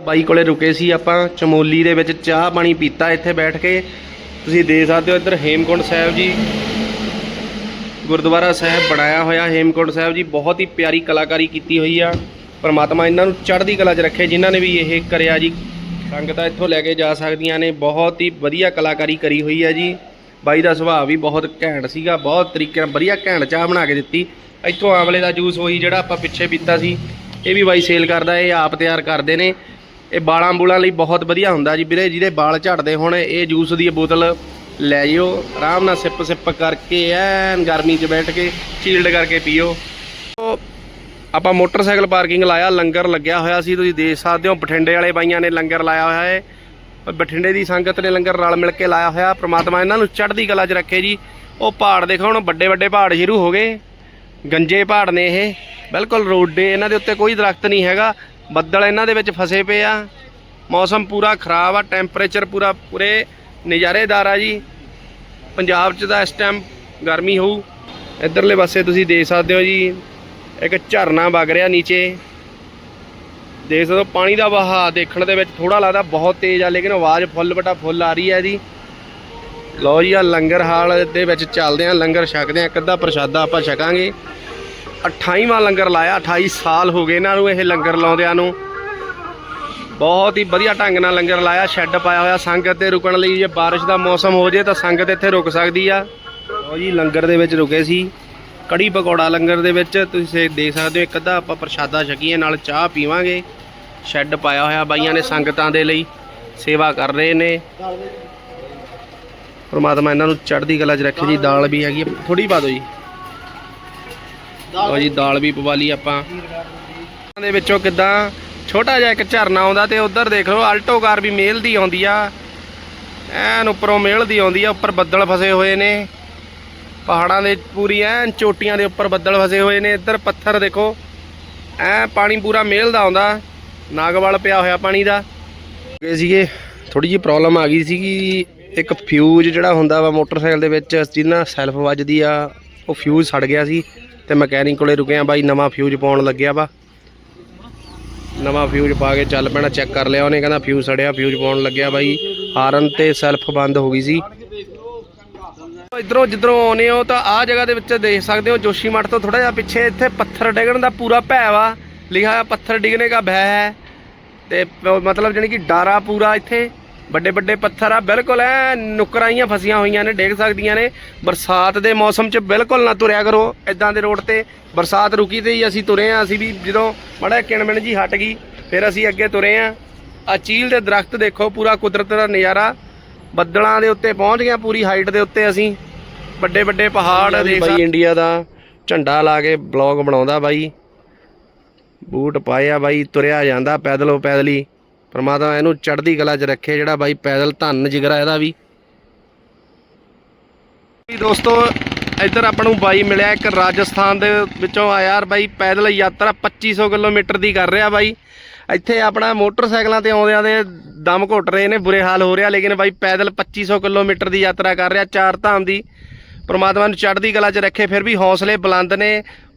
ਬਾਈ ਕੋਲੇ ਰੁਕੇ ਸੀ ਆਪਾਂ, ਚਮੋਲੀ ਦੇ ਵਿੱਚ ਚਾਹ ਪਾਣੀ ਪੀਤਾ ਇੱਥੇ ਬੈਠ ਕੇ। ਤੁਸੀਂ ਦੇਖ ਸਕਦੇ ਹੋ ਇੱਧਰ ਹੇਮਕੁੰਟ ਸਾਹਿਬ ਜੀ। ਗੁਰਦੁਆਰਾ ਸਾਹਿਬ ਬਣਾਇਆ ਹੋਇਆ, ਹੇਮਕੁੰਟ ਸਾਹਿਬ ਜੀ। ਬਹੁਤ ਹੀ ਪਿਆਰੀ ਕਲਾਕਾਰੀ ਕੀਤੀ ਹੋਈ ਆ। ਪਰਮਾਤਮਾ ਇਹਨਾਂ ਨੂੰ ਚੜ੍ਹਦੀ ਕਲਾ 'ਚ ਰੱਖੇ, ਜਿਨ੍ਹਾਂ ਨੇ ਵੀ ਇਹ ਕਰਿਆ ਜੀ। ਸੰਗਤਾਂ ਇੱਥੋਂ ਲੈ ਕੇ ਜਾ ਸਕਦੀਆਂ ਨੇ। ਬਹੁਤ ਹੀ ਵਧੀਆ ਕਲਾਕਾਰੀ ਕਰੀ ਹੋਈ ਆ ਜੀ। ਬਾਈ ਦਾ ਸੁਭਾਅ ਵੀ ਬਹੁਤ ਘੈਂਟ ਸੀਗਾ। ਬਹੁਤ ਤਰੀਕੇ ਨਾਲ ਵਧੀਆ ਘੈਂਟ ਚਾਹ ਬਣਾ ਕੇ ਦਿੱਤੀ। ਇੱਥੋਂ ਆਮਲੇ ਦਾ ਜੂਸ ਹੋਈ ਜਿਹੜਾ ਆਪਾਂ ਪਿੱਛੇ ਪੀਤਾ ਸੀ। ਇਹ ਵੀ ਬਾਈ ਸੇਲ ਕਰਦਾ, ਇਹ ਆਪ ਤਿਆਰ ਕਰਦੇ ਨੇ। ਇਹ ਬਾਲਾਂ ਬੂਲਾਂ ਲਈ ਬਹੁਤ ਵਧੀਆ ਹੁੰਦਾ ਜੀ। ਵੀਰੇ ਜਿਹਦੇ ਬਾਲ ਝੜਦੇ ਹੋਣ, ਇਹ ਜੂਸ ਦੀ ਬੋਤਲ ਲੈ ਜਿਓ। ਆਰਾਮ ਨਾਲ ਸਿਪ ਸਿਪ ਕਰਕੇ, ਐਨ ਗਰਮੀ 'ਚ ਬੈਠ ਕੇ, ਚੀਲਡ ਕਰਕੇ ਪੀਓ। ਆਪਾਂ ਮੋਟਰਸਾਈਕਲ ਪਾਰਕਿੰਗ ਲਾਇਆ, ਲੰਗਰ ਲੱਗਿਆ ਹੋਇਆ ਸੀ। ਤੁਸੀਂ ਦੇਖ ਸਕਦੇ ਹੋ, ਬਠਿੰਡੇ ਵਾਲੇ ਬਾਈਆਂ ਨੇ ਲੰਗਰ ਲਾਇਆ ਹੋਇਆ ਹੈ। ਬਠਿੰਡੇ ਦੀ ਸੰਗਤ ਨੇ ਲੰਗਰ ਰਲ ਮਿਲ ਕੇ ਲਾਇਆ ਹੋਇਆ। ਪ੍ਰਮਾਤਮਾ ਇਹਨਾਂ ਨੂੰ ਚੜ੍ਹਦੀ ਕਲਾ 'ਚ ਰੱਖੇ ਜੀ। ਉਹ ਪਹਾੜ ਦੇਖੋ ਹੁਣ, ਵੱਡੇ ਵੱਡੇ ਪਹਾੜ ਸ਼ੁਰੂ ਹੋ ਗਏ। ਗੰਜੇ ਪਹਾੜ ਨੇ ਇਹ। ਬਿਲਕੁਲ ਰੋਡੇ ਇਹਨਾਂ ਦੇ ਉੱਤੇ ਕੋਈ ਦਰਖਤ ਨਹੀਂ ਹੈਗਾ। ਬੱਦਲ ਇਹਨਾਂ ਦੇ ਵਿੱਚ ਫਸੇ ਪਏ ਆ। ਮੌਸਮ ਪੂਰਾ ਖਰਾਬ ਆ ਟੈਂਪਰੇਚਰ ਪੂਰਾ ਪੂਰੇ ਨਜ਼ਾਰੇਦਾਰ ਆ ਜੀ। ਪੰਜਾਬ 'ਚ ਤਾਂ ਇਸ ਟਾਈਮ ਗਰਮੀ ਹੋਊ। ਇਧਰਲੇ ਪਾਸੇ ਤੁਸੀਂ ਦੇਖ ਸਕਦੇ ਹੋ ਜੀ, ਇੱਕ ਝਰਨਾ ਵਗ ਰਿਹਾ ਨੀਚੇ। ਦੇਖ ਸਕਦੇ ਹੋ ਪਾਣੀ ਦਾ ਵਹਾਅ ਦੇਖਣ ਦੇ ਵਿੱਚ ਥੋੜਾ ਲੱਗਦਾ ਬਹੁਤ ਤੇਜ਼ ਆ, ਲੇਕਿਨ ਆਵਾਜ਼ ਫੁੱਲ ਬਟਾ ਫੁੱਲ ਆ ਰਹੀ ਹੈ ਜੀ। ਲਓ ਜੀ ਆ ਲੰਗਰ ਹਾਲ ਦੇ ਵਿੱਚ ਚੱਲਦੇ ਆ, ਲੰਗਰ ਛਕਦੇ ਆ, ਇੱਕ ਅੱਧਾ ਪ੍ਰਸ਼ਾਦਾ ਆਪਾਂ ਛਕਾਂਗੇ। 28ਵਾਂ ਲੰਗਰ ਲਾਇਆ 28 ਸਾਲ ਹੋ ਗਏ ਇਹਨਾਂ ਨੂੰ ਇਹ ਲੰਗਰ ਲਾਉਂਦਿਆਂ ਨੂੰ। ਬਹੁਤ ਹੀ ਵਧੀਆ ਢੰਗ ਨਾਲ ਲੰਗਰ ਲਾਇਆ, ਸ਼ੈੱਡ ਪਾਇਆ ਹੋਇਆ, ਸੰਗਤ ਦੇ ਰੁਕਣ ਲਈ ਜੇ ਬਾਰਿਸ਼ ਦਾ ਮੌਸਮ ਹੋ ਜੇ ਤਾਂ ਸੰਗਤ ਇੱਥੇ ਰੁਕ ਸਕਦੀ ਆ। ਲਓ ਜੀ, ਲੰਗਰ ਦੇ ਵਿੱਚ ਰੁਕੇ ਸੀ। ਕੜੀ ਪਕੌੜਾ ਲੰਗਰ ਦੇ ਵਿੱਚ, ਤੁਸੀਂ ਦੇਖ ਸਕਦੇ ਹੋ, ਇੱਕ ਅੱਧਾ ਆਪਾਂ ਪ੍ਰਸ਼ਾਦਾ ਛਕੀਏ, ਨਾਲ ਚਾਹ ਪੀਵਾਂਗੇ। ਸ਼ੈੱਡ ਪਾਇਆ ਹੋਇਆ ਬਾਈਆਂ ਨੇ ਸੰਗਤਾਂ ਦੇ ਲਈ, ਸੇਵਾ ਕਰ ਰਹੇ ਨੇ। ਪਰਮਾਤਮਾ ਇਹਨਾਂ ਨੂੰ ਚੜ੍ਹਦੀ ਕਲਾ 'ਚ ਰੱਖੇ ਜੀ, ਦਾਲ ਵੀ ਹੈਗੀ ਥੋੜੀ ਪਾ ਦਿਓ ਜੀ। ਲਓ ਜੀ, ਦਾਲ ਵੀ ਪਵਾ ਲਈ ਆਪਾਂ। ਦੇ ਵਿੱਚੋਂ ਕਿਦਾਂ ਛੋਟਾ ਜਿਹਾ ਇੱਕ ਝਰਨਾ ਆਉਂਦਾ ਤੇ ਉਧਰ ਦੇਖ ਲਓ, ਆਲਟੋ ਕਾਰ ਵੀ ਮੇਲ ਆਉਂਦੀ ਆ। ਐਨ ਉੱਪਰੋਂ ਮੇਲ ਆਉਂਦੀ ਆ, ਉੱਪਰ ਬੱਦਲ ਫਸੇ ਹੋਏ ਨੇ। ਪਹਾੜਾਂ ਦੇ ਪੂਰੀ ਐਨ ਚੋਟੀਆਂ ਦੇ ਉੱਪਰ ਬੱਦਲ ਫਸੇ ਹੋਏ ਨੇ। ਇੱਧਰ ਪੱਥਰ ਦੇਖੋ ਐ ਪਾਣੀ ਪੂਰਾ ਮੇਲ ਦਾ ਆਉਂਦਾ। ਨਾਗਵਾਲ ਪਿਆ ਹੋਇਆ ਪਾਣੀ ਦਾ। ਗਏ ਸੀਗੇ ਥੋੜੀ ਜਿਹੀ ਪ੍ਰੋਬਲਮ ਆ ਗਈ ਸੀਗੀ। ਇੱਕ ਫਿਊਜ਼ ਜਿਹੜਾ ਹੁੰਦਾ ਵਾ ਮੋਟਰਸਾਈਕਲ ਦੇ ਵਿੱਚ ਜਿਹਨਾਂ ਸੈਲਫ ਵੱਜਦੀ ਆ, ਉਹ ਫਿਊਜ਼ ਸੜ ਗਿਆ ਸੀ। ਤੇ ਮਕੈਨਿਕ ਕੋਲੇ ਰੁਕੇ ਆ ਬਾਈ, ਨਵਾਂ ਫਿਊਜ਼ ਪਾਉਣ ਲੱਗਿਆ ਵਾ। ਨਵਾਂ ਫਿਊਜ਼ ਪਾ ਕੇ ਚੱਲ ਪੈਣਾ ਚੈੱਕ ਕਰ ਲਿਆ ਉਹਨੇ, ਕਹਿੰਦਾ ਫਿਊਜ਼ ਸੜਿਆ ਫਿਊਜ਼ ਪਾਉਣ ਲੱਗਿਆ ਬਾਈ। ਹਾਰਨ ਤੇ ਸੈਲਫ ਬੰਦ ਹੋ ਗਈ ਸੀ। ਇਧਰੋਂ ਜਿੱਧਰੋਂ ਆਉਨੇ ਹੋ ਤਾਂ ਆਹ ਜਗ੍ਹਾ ਦੇ ਵਿੱਚ ਦੇਖ ਸਕਦੇ ਹੋ, ਜੋਸ਼ੀ ਮੱਠ ਤੋਂ ਥੋੜਾ ਜਿਹਾ ਪਿੱਛੇ ਇੱਥੇ ਪੱਥਰ ਡਿੱਗਣ ਦਾ ਪੂਰਾ ਭੈ ਵਾ। ਲਿਖਿਆ ਹੈ ਪੱਥਰ ਡਿੱਗਣੇ ਦਾ ਭੈ ਹੈ। ਤੇ ਮਤਲਬ ਜਾਣੀ ਕਿ ਡਾਰਾ ਪੂਰਾ ਇੱਥੇ। ਵੱਡੇ ਵੱਡੇ ਪੱਥਰ ਆ ਬਿਲਕੁਲ ਐ ਨੁਕਰਾਈਆਂ ਫਸੀਆਂ ਹੋਈਆਂ ਨੇ ਡੇਗ ਸਕਦੀਆਂ ਨੇ। ਬਰਸਾਤ ਦੇ ਮੌਸਮ 'ਚ ਬਿਲਕੁਲ ਨਾ ਤੁਰਿਆ ਕਰੋ ਇਦਾਂ ਦੇ ਰੋਡ ਤੇ ਬਰਸਾਤ ਰੁਕੀ ਤੇ ਹੀ ਅਸੀਂ ਤੁਰੇ ਆ ਅਸੀਂ ਵੀ ਜਦੋਂ ਮੜਾ ਕਿਣਮਿਣ ਜੀ ਹਟ ਗਈ ਫਿਰ ਅਸੀਂ ਅੱਗੇ ਤੁਰੇ ਆ। ਆ ਚੀਲ ਦੇ ਦਰਖਤ ਦੇਖੋ ਪੂਰਾ ਕੁਦਰਤ ਦਾ ਨਜ਼ਾਰਾ। ਬੱਦਲਾਂ ਦੇ ਉੱਤੇ ਪਹੁੰਚ ਗਏ ਆ, ਪੂਰੀ ਹਾਈਟ ਦੇ ਉੱਤੇ ਅਸੀਂ। ਵੱਡੇ ਵੱਡੇ ਪਹਾੜ ਦੇਖ ਬਾਈ ਇੰਡੀਆ ਦਾ ਝੰਡਾ ਲਾ ਕੇ ਬਲੌਗ ਬਣਾਉਂਦਾ ਬਾਈ। ਬੂਟ ਪਾਏ ਆ ਬਾਈ ਤੁਰਿਆ ਜਾਂਦਾ ਪੈਦਲੋਂ ਪੈਦਲੀ ਪਰਮਾਤਮਾ ਇਹਨੂੰ ਚੜ੍ਹਦੀ ਕਲਾ 'ਚ ਰੱਖੇ, ਜਿਹੜਾ ਬਾਈ ਪੈਦਲ ਧੰਨ ਜਿਗਰਾ ਇਹਦਾ ਵੀ। ਵੀ ਦੋਸਤੋ, ਇੱਧਰ ਆਪਾਂ ਨੂੰ ਬਾਈ ਮਿਲਿਆ ਇੱਕ ਰਾਜਸਥਾਨ ਦੇ ਵਿੱਚੋਂ ਆਇਆ ਯਾਰ ਬਾਈ ਪੈਦਲ ਯਾਤਰਾ 2500 ਕਿਲੋਮੀਟਰ ਦੀ ਕਰ ਰਿਹਾ ਬਾਈ। ਇੱਥੇ ਆਪਣਾ ਮੋਟਰਸਾਈਕਲਾਂ ਤੇ ਆਉਂਦਿਆਂ ਦੇ ਦਮ ਘੁੱਟ ਰਹੇ ਨੇ, ਬੁਰੇ ਹਾਲ ਹੋ ਰਿਹਾ, ਲੇਕਿਨ ਬਾਈ ਪੈਦਲ 2500 ਕਿਲੋਮੀਟਰ ਦੀ ਯਾਤਰਾ ਕਰ ਰਿਹਾ ਚਾਰ ਧਾਮ ਦੀ। ਪਰਮਾਤਮਾ ਨੂੰ ਚੜ੍ਹਦੀ ਕਲਾ 'ਚ ਰੱਖੇ, ਫਿਰ ਵੀ ਹੌਸਲੇ ਬੁਲੰਦ ਨੇ।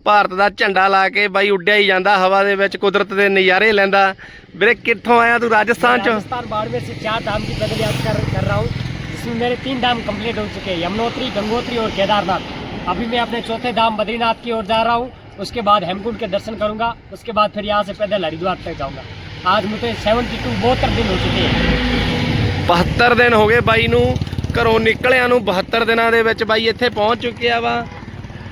ਭਾਰਤ ਦਾ ਝੰਡਾ ਲਾ ਕੇ ਬਾਈ ਉੱਡਿਆ ਹੀ ਜਾਂਦਾ ਹਵਾ ਦੇ ਵਿੱਚ ਕੁਦਰਤ ਦੇ ਨਜ਼ਾਰੇ ਲੈਂਦਾ ਵੀਰੇ ਕਿੱਥੋਂ ਆਇਆ ਤੂੰ ਰਾਜਸਥਾਨ 'ਚ राजस्थान बाड़मेर से चार धाम की पैदल यात्रा कर, कर रहा हूँ जिसमें मेरे तीन धाम कंप्लीट हो चुके हैं यमुनोत्री गंगोत्री और केदारनाथ अभी मैं अपने चौथे धाम बद्रीनाथ की ओर जा रहा हूँ उसके बाद हेमकुंड के दर्शन करूंगा उसके बाद फिर यहाँ से पैदल हरिद्वार तक जाऊंगा आज मुझे सेवेंटी टू बहत्तर दिन हो चुके हैं 72 ਦਿਨ ਹੋ ਗਏ ਬਾਈ ਨੂੰ ਘਰੋਂ ਨਿਕਲਿਆਂ ਨੂੰ 72 ਦਿਨਾਂ ਦੇ ਵਿੱਚ ਬਾਈ ਇੱਥੇ ਪਹੁੰਚ ਚੁੱਕਿਆ ਵਾ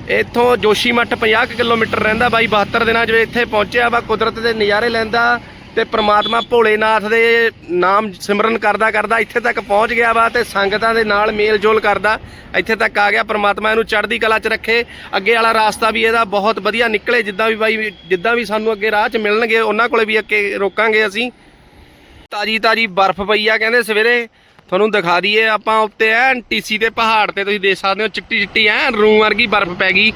ਇੱਥੋਂ ਜੋਸ਼ੀਮੱਠ 50 ਕੁ ਕਿਲੋਮੀਟਰ ਰਹਿੰਦਾ ਬਾਈ 72 ਦਿਨਾਂ 'ਚ ਇੱਥੇ ਪਹੁੰਚਿਆ ਵਾ, ਕੁਦਰਤ ਦੇ ਨਜ਼ਾਰੇ ਲੈਂਦਾ ਤੇ ਪ੍ਰਮਾਤਮਾ ਭੋਲੇਨਾਥ ਦੇ ਨਾਮ ਸਿਮਰਨ ਕਰਦਾ ਕਰਦਾ ਇੱਥੇ ਤੱਕ ਪਹੁੰਚ ਗਿਆ ਵਾ ਤੇ ਸੰਗਤਾਂ ਦੇ ਨਾਲ ਮੇਲ ਜੋਲ ਕਰਦਾ। ਇੱਥੇ ਤੱਕ ਆ ਗਿਆ, ਪ੍ਰਮਾਤਮਾ ਇਹਨੂੰ ਚੜ੍ਹਦੀ ਕਲਾ 'ਚ ਰੱਖੇ। ਅੱਗੇ ਵਾਲਾ ਰਾਸਤਾ ਵੀ ਇਹਦਾ ਬਹੁਤ ਵਧੀਆ ਨਿਕਲੇ, ਜਿੱਦਾਂ ਵੀ ਬਾਈ, ਜਿੱਦਾਂ ਵੀ ਸਾਨੂੰ ਅੱਗੇ ਰਾਹ 'ਚ ਮਿਲਣਗੇ, ਉਹਨਾਂ ਕੋਲੇ ਵੀ ਅੱਗੇ ਰੋਕਾਂਗੇ ਅਸੀਂ। ਤਾਜੀ ਤਾਜੀ ਬਰਫ਼ ਪਈ ਆ, ਕਹਿੰਦੇ ਸਵੇਰੇ। ਤੁਹਾਨੂੰ ਦਿਖਾ ਦਈਏ, ਆਪਾਂ ਉੱਤੇ ਐਨ ਟੀਸੀ ਤੇ ਪਹਾੜ ਤੇ ਤੁਸੀਂ ਦੇਖ ਸਕਦੇ ਹੋ, ਚਿੱਟੀ ਚਿੱਟੀ ਐਨ ਰੂ ਵਰਗੀ ਬਰਫ਼ ਪੈ ਗਈ।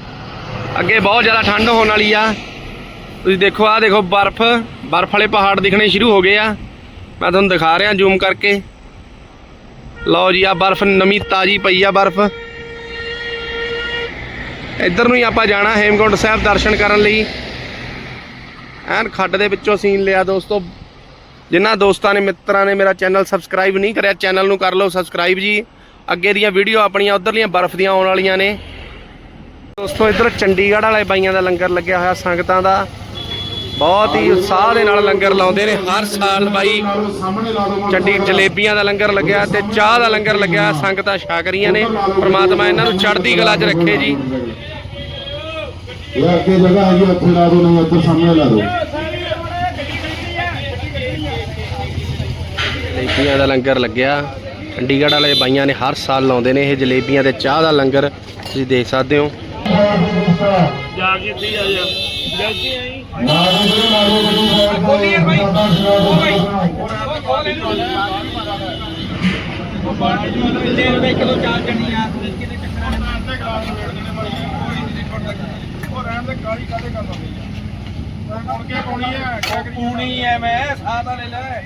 ਅੱਗੇ ਬਹੁਤ ਜ਼ਿਆਦਾ ਠੰਡ ਹੋਣ ਵਾਲੀ ਆ। ਤੁਸੀਂ ਦੇਖੋ ਆ ਦੇਖੋ ਬਰਫ਼ ਬਰਫ਼ ਵਾਲੇ ਪਹਾੜ ਦਿਖਣੇ ਸ਼ੁਰੂ ਹੋ ਗਏ ਆ। ਮੈਂ ਤੁਹਾਨੂੰ ਦਿਖਾ ਰਿਹਾ, ਜ਼ੂਮ ਕਰਕੇ। ਲਓ ਜੀ ਆ ਬਰਫ਼ ਨਵੀਂ ਤਾਜੀ ਪਈ ਆ ਬਰਫ਼। ਇੱਧਰ ਨੂੰ ਹੀ ਆਪਾਂ ਜਾਣਾ, ਹੇਮਕੁੰਟ ਸਾਹਿਬ ਦਰਸ਼ਨ ਕਰਨ ਲਈ। ਐਨ ਖੱਡ ਦੇ ਵਿੱਚੋਂ ਸੀਨ ਲਿਆ ਦੋਸਤੋ। ਜਿਨ੍ਹਾਂ ਦੋਸਤਾਂ ਨੇ, ਮਿੱਤਰਾਂ ਨੇ ਮੇਰਾ ਚੈਨਲ ਸਬਸਕ੍ਰਾਈਬ ਨਹੀਂ ਕਰਿਆ, ਚੈਨਲ ਨੂੰ ਕਰ ਲਓ ਸਬਸਕ੍ਰਾਈਬ ਜੀ। ਅੱਗੇ ਦੀਆਂ ਵੀਡੀਓ ਆਪਣੀਆਂ, ਉਧਰਲੀਆਂ ਬਰਫ਼ ਦੀਆਂ ਆਉਣ ਵਾਲੀਆਂ ਨੇ। ਦੋਸਤੋ, ਇੱਧਰ ਚੰਡੀਗੜ੍ਹ ਵਾਲੇ ਬਾਈਆਂ ਦਾ ਲੰਗਰ ਲੱਗਿਆ ਹੋਇਆ ਸੰਗਤਾਂ ਦਾ। ਬਹੁਤ ਹੀ ਉਤਸ਼ਾਹ ਦੇ ਨਾਲ ਲੰਗਰ ਲਾਉਂਦੇ ਨੇ। ਹਰ ਸਾਲ ਬਾਈ ਚੰਡੀ ਜਲੇਬੀਆਂ ਦਾ ਲੰਗਰ ਲੱਗਿਆ ਤੇ ਚਾਹ ਦਾ ਲੰਗਰ ਲੱਗਿਆ। ਸੰਗਤਾਂ ਛਕ ਰਹੀਆਂ ਨੇ। ਪ੍ਰਮਾਤਮਾ ਇਹਨਾਂ ਨੂੰ ਚੜ੍ਹਦੀ ਕਲਾ 'ਚ ਰੱਖੇ ਜੀ। ਇਹ ਅੱਗੇ ਜਗ੍ਹਾ ਹੈਗੀ ਉੱਥੇ ਲਾ ਦਿਓ, ਨਹੀਂ ਉੱਧਰ ਸਾਹਮਣੇ ਲਾ ਦਿਓ। ਜਲੇਬੀਆਂ ਦਾ ਲੰਗਰ ਲੱਗਿਆ। ਚੰਡੀਗੜ੍ਹ ਵਾਲੇ ਬਾਈਆਂ ਨੇ ਹਰ ਸਾਲ ਲਾਉਂਦੇ ਨੇ ਇਹ ਜਲੇਬੀਆਂ ਤੇ ਚਾਹ ਦਾ ਲੰਗਰ। ਤੁਸੀਂ ਦੇਖ ਸਕਦੇ ਹੋ। ਜਾ ਕੇ ਇੱਥੇ ਆ ਜਾ। ਜਲਦੀ ਆਈ ਖੋਲੀਏ ਭਾਈ ਉਹ ਭਾਈ ਪੂਣੀ ਐ ਮੈਂ, ਸਾਹ ਤਾਂ ਲੈ ਲੈ।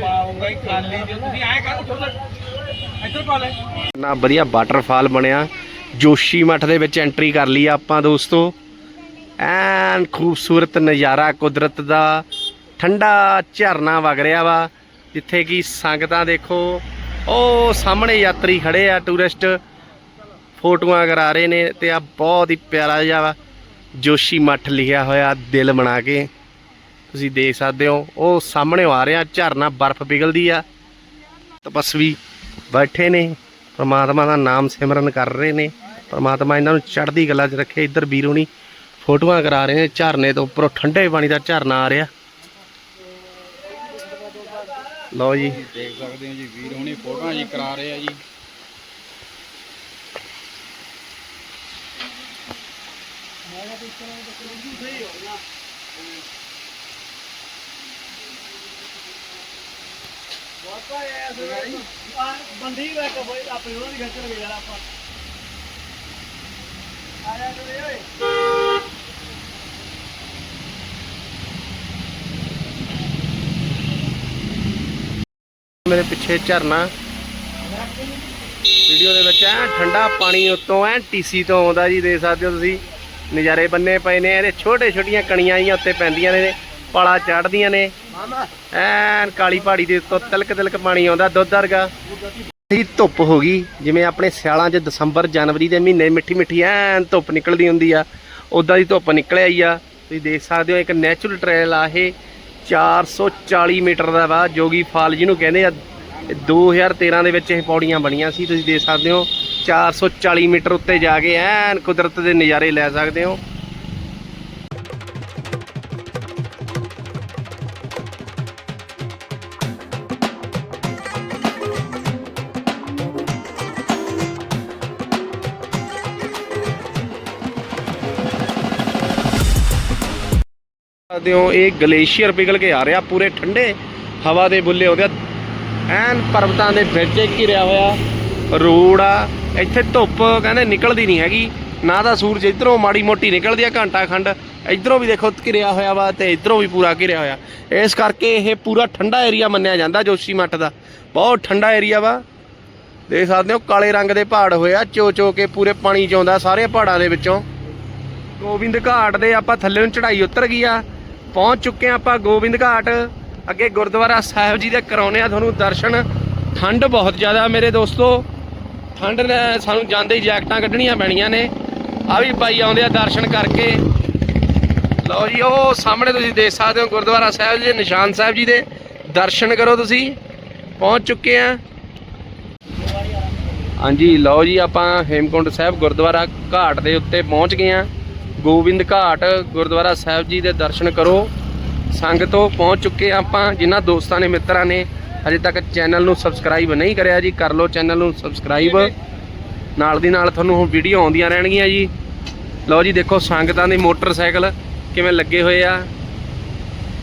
ਪਾਉਂਗਾ ਹੀ ਖਾਲੀ ਜੇ ਤੁਸੀਂ ਐ ਕਰ ਉੱਧਰ ਇੱਧਰ ਪਾ ਲੈ ਨਾ ਵਧੀਆ ਵਾਟਰਫਾਲ ਬਣਿਆ। ਜੋਸ਼ੀ ਮੱਠ ਦੇ ਵਿੱਚ ਐਂਟਰੀ ਕਰ ਲਈ ਆਪਾਂ ਦੋਸਤੋ। ਐਨ ਖੂਬਸੂਰਤ ਨਜ਼ਾਰਾ ਕੁਦਰਤ ਦਾ। ਠੰਡਾ ਝਰਨਾ ਵਗ ਰਿਹਾ ਵਾ, ਜਿੱਥੇ ਕਿ ਸੰਗਤਾਂ ਦੇਖੋ ਉਹ ਸਾਹਮਣੇ ਯਾਤਰੀ ਖੜੇ ਆ, ਟੂਰਿਸਟ। ਫੋਟੋਆਂ ਕਰਾ ਰਹੇ ਨੇ ਤੇ ਆ ਬਹੁਤ ਹੀ ਪਿਆਰਾ ਜਿਹਾ ਵਾ, ਜੋਸ਼ੀ ਮੱਠ ਲਿਖਿਆ ਹੋਇਆ ਦਿਲ ਬਣਾ ਕੇ। ਤੁਸੀਂ ਦੇਖ ਸਕਦੇ ਹੋ, ਉਹ ਸਾਹਮਣੇ ਆ ਰਿਹਾ, ਝਰਨਾ ਬਰਫ਼ ਪਿਘਲਦੀ ਆ। ਤਪਸਵੀ ਬੈਠੇ ਨੇ, ਪਰਮਾਤਮਾ ਦਾ ਨਾਮ ਸਿਮਰਨ ਕਰ ਰਹੇ ਨੇ। ਪਰਮਾਤਮਾ ਇਹਨਾਂ ਨੂੰ ਚੜ੍ਹਦੀ ਕਲਾ 'ਚ ਰੱਖੇ, ਇੱਧਰ ਵੀਰੋਣੀ ਫੋਟੋਆਂ ਕਰਾ ਰਹੇ ਨੇ, ਝਰਨੇ ਤੋਂ ਉੱਪਰੋਂ ਠੰਡੇ ਪਾਣੀ ਦਾ ਝਰਨਾ ਆ ਰਿਹਾ। ਲਓ ਜੀ। ਦੇਖ ਸਕਦੇ ਹੋ ਜੀ, ਵੀਰ ਹੁਣੀ ਫੋਟੋਆਂ ਜੀ ਕਰਾ ਰਹੇ ਆ ਜੀ। ਬੰਦੀ ਵੇ ਕੋ ਬਈ ਆਪੇ ਉਹਨਾਂ ਦੀ ਖੱਚਰ ਵੇ ਯਾਰ ਆਪਾਂ ਆ ਜਾ ਰੇ ਓਏ ਮੇਰੇ ਪਿੱਛੇ ਝਰਨਾ। ਵੀਡੀਓ ਦੇ ਵਿੱਚ ਐ ਠੰਡਾ ਪਾਣੀ ਉੱਤੋਂ ਐ ਟੀਸੀ ਤੋਂ ਆਉਂਦਾ ਜੀ, ਦੇਖ ਸਕਦੇ ਹੋ ਤੁਸੀਂ। ਨਜ਼ਾਰੇ ਬੰਨੇ ਪਏ ਨੇ, ਇਹਦੇ ਛੋਟੇ ਛੋਟੀਆਂ ਕਣੀਆਂ ਜੀਆਂ ਉੱਤੇ ਪੈਂਦੀਆਂ ਨੇ, ਪਾਲਾ ਚੜਦੀਆਂ ਨੇ। ਐਨ ਕਾਲੀ ਪਹਾੜੀ ਦੇ ਉੱਤੋਂ ਤਿਲਕ ਤਿਲਕ ਪਾਣੀ ਆਉਂਦਾ, ਦੁੱਧ ਵਰਗਾ। ਇਹ ਧੁੱਪ ਹੋ ਗਈ, ਜਿਵੇਂ ਆਪਣੇ ਸਿਆਲਾਂ 'ਚ ਦਸੰਬਰ, ਜਨਵਰੀ ਦੇ ਮਹੀਨੇ ਮਿੱਠੀ ਮਿੱਠੀ ਐਨ ਧੁੱਪ ਨਿਕਲਦੀ ਹੁੰਦੀ ਆ। ਉਦਾਂ ਦੀ ਧੁੱਪ ਨਿਕਲ ਆਈ ਆ। ਤੁਸੀਂ ਦੇਖ ਸਕਦੇ ਹੋ, ਇੱਕ ਨੈਚੁਰਲ ਟ੍ਰੇਲ ਆ ਇਹ। 440 ਮੀਟਰ ਦਾ ਵਾ ਜੋਗੀ ਫਾਲ ਜਿਹਨੂੰ ਕਹਿੰਦੇ ਆ ਇਹ 2013 ਦੇ ਵਿੱਚ ਇਹ ਪੌੜੀਆਂ ਬਣੀਆਂ ਸੀ, ਤੁਸੀਂ ਦੇਖ ਸਕਦੇ ਹੋ। 440 ਮੀਟਰ ਉੱਤੇ ਜਾ ਕੇ ਐਨ ਕੁਦਰਤ ਦੇ ਨਜ਼ਾਰੇ ਲੈ ਸਕਦੇ ਹੋ। ਸਕਦੇ ਹੋ, ਇਹ ਗਲੇਸ਼ੀਅਰ ਪਿਘਲ ਕੇ ਆ ਰਿਹਾ, ਪੂਰੇ ਠੰਡੇ ਹਵਾ ਦੇ ਬੁੱਲੇ ਉਹਦੇ। ਐਨ ਪਰਬਤਾਂ ਦੇ ਵਿੱਚ ਘਿਰਿਆ ਹੋਇਆ ਰੋਡ ਆ ਇੱਥੇ ਧੁੱਪ ਕਹਿੰਦੇ ਨਿਕਲਦੀ ਨਹੀਂ ਹੈਗੀ, ਨਾ ਤਾਂ ਸੂਰਜ ਇਧਰੋਂ ਮਾੜੀ ਮੋਟੀ ਨਿਕਲਦੀ ਆ, ਘੰਟਾ ਖੰਡ। ਇਧਰੋਂ ਵੀ ਦੇਖੋ ਘਿਰਿਆ ਹੋਇਆ ਵਾ ਤੇ ਇਧਰੋਂ ਵੀ ਪੂਰਾ ਘਿਰਿਆ ਹੋਇਆ। ਇਸ ਕਰਕੇ ਇਹ ਪੂਰਾ ਠੰਡਾ ਏਰੀਆ ਮੰਨਿਆ ਜਾਂਦਾ ਜੋਸ਼ੀ ਮੱਠ ਦਾ। ਬਹੁਤ ਠੰਡਾ ਏਰੀਆ ਵਾ। ਦੇਖ ਸਕਦੇ ਹੋ, ਕਾਲੇ ਰੰਗ ਦੇ ਪਹਾੜ ਹੋਏ ਆ, ਚੋ ਚੋ ਕੇ ਪੂਰੇ ਪਾਣੀ ਚ ਆਉਂਦਾ, ਸਾਰੇ ਪਹਾੜਾਂ ਦੇ ਵਿੱਚੋਂ। ਗੋਬਿੰਦ ਘਾਟ ਦੇ ਆਪਾਂ ਥੱਲੇ ਨੂੰ ਚੜਾਈ ਉਤਰ ਗਈ ਆ। ਪਹੁੰਚ ਚੁੱਕੇ ਆ ਆਪਾਂ ਗੋਬਿੰਦ ਘਾਟ। ਅੱਗੇ ਗੁਰਦੁਆਰਾ ਸਾਹਿਬ ਜੀ ਦੇ ਕਰਾਉਨੇ ਆ ਤੁਹਾਨੂੰ ਦਰਸ਼ਨ। ਠੰਡ ਬਹੁਤ ਜ਼ਿਆਦਾ ਮੇਰੇ ਦੋਸਤੋ। ਠੰਡ ਨੇ ਸਾਨੂੰ ਜਾਂਦੇ ਹੀ ਜੈਕਟਾਂ ਕੱਢਣੀਆਂ ਪੈਣੀਆਂ ਨੇ। ਆ ਵੀ ਬਾਈ ਆਉਂਦੇ ਆ ਦਰਸ਼ਨ ਕਰਕੇ। ਲਓ ਜੀ, ਉਹ ਸਾਹਮਣੇ ਤੁਸੀਂ ਦੇਖ ਸਕਦੇ ਹੋ ਗੁਰਦੁਆਰਾ ਸਾਹਿਬ ਜੀ, ਨਿਸ਼ਾਨ ਸਾਹਿਬ ਜੀ ਦੇ। ਦਰਸ਼ਨ ਕਰੋ ਤੁਸੀਂ। ਪਹੁੰਚ ਚੁੱਕੇ ਆ ਹਾਂਜੀ, ਲਓ ਜੀ, ਆਪਾਂ ਹੇਮਕੁੰਟ ਸਾਹਿਬ ਗੁਰਦੁਆਰਾ ਘਾਟ ਦੇ ਉੱਤੇ ਪਹੁੰਚ ਗਏ ਆ ਗੋਬਿੰਦ ਘਾਟ ਗੁਰਦੁਆਰਾ ਸਾਹਿਬ ਜੀ ਦੇ ਦਰਸ਼ਨ ਕਰੋ। ਸੰਗਤੋਂ ਪਹੁੰਚ ਚੁੱਕੇ ਹਾਂ ਆਪਾਂ, ਜਿਨ੍ਹਾਂ ਦੋਸਤਾਂ ਨੇ ਮਿੱਤਰਾਂ ਨੇ ਅਜੇ ਤੱਕ ਚੈਨਲ ਨੂੰ ਸਬਸਕ੍ਰਾਈਬ ਨਹੀਂ ਕਰਿਆ ਜੀ, ਕਰ ਲਓ ਚੈਨਲ ਨੂੰ ਸਬਸਕ੍ਰਾਈਬ ਨਾਲ ਦੀ ਨਾਲ ਤੁਹਾਨੂੰ ਹੁਣ ਵੀਡੀਓ ਆਉਂਦੀਆਂ ਰਹਿਣਗੀਆਂ ਜੀ। ਲਓ ਜੀ, ਦੇਖੋ ਸੰਗਤਾਂ ਦੇ ਮੋਟਰਸਾਈਕਲ ਕਿਵੇਂ ਲੱਗੇ ਹੋਏ ਆ।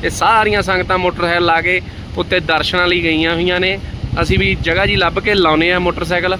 ਇਹ ਸਾਰੀਆਂ ਸੰਗਤਾਂ ਮੋਟਰਸਾਈਕਲ ਲਾ ਕੇ ਉੱਤੇ ਦਰਸ਼ਨਾਂ ਲਈ ਗਈਆਂ ਹੋਈਆਂ ਨੇ। ਅਸੀਂ ਵੀ ਜਗ੍ਹਾ ਜੀ ਲੱਭ ਕੇ ਲਾਉਨੇ ਆ ਮੋਟਰਸਾਈਕਲ।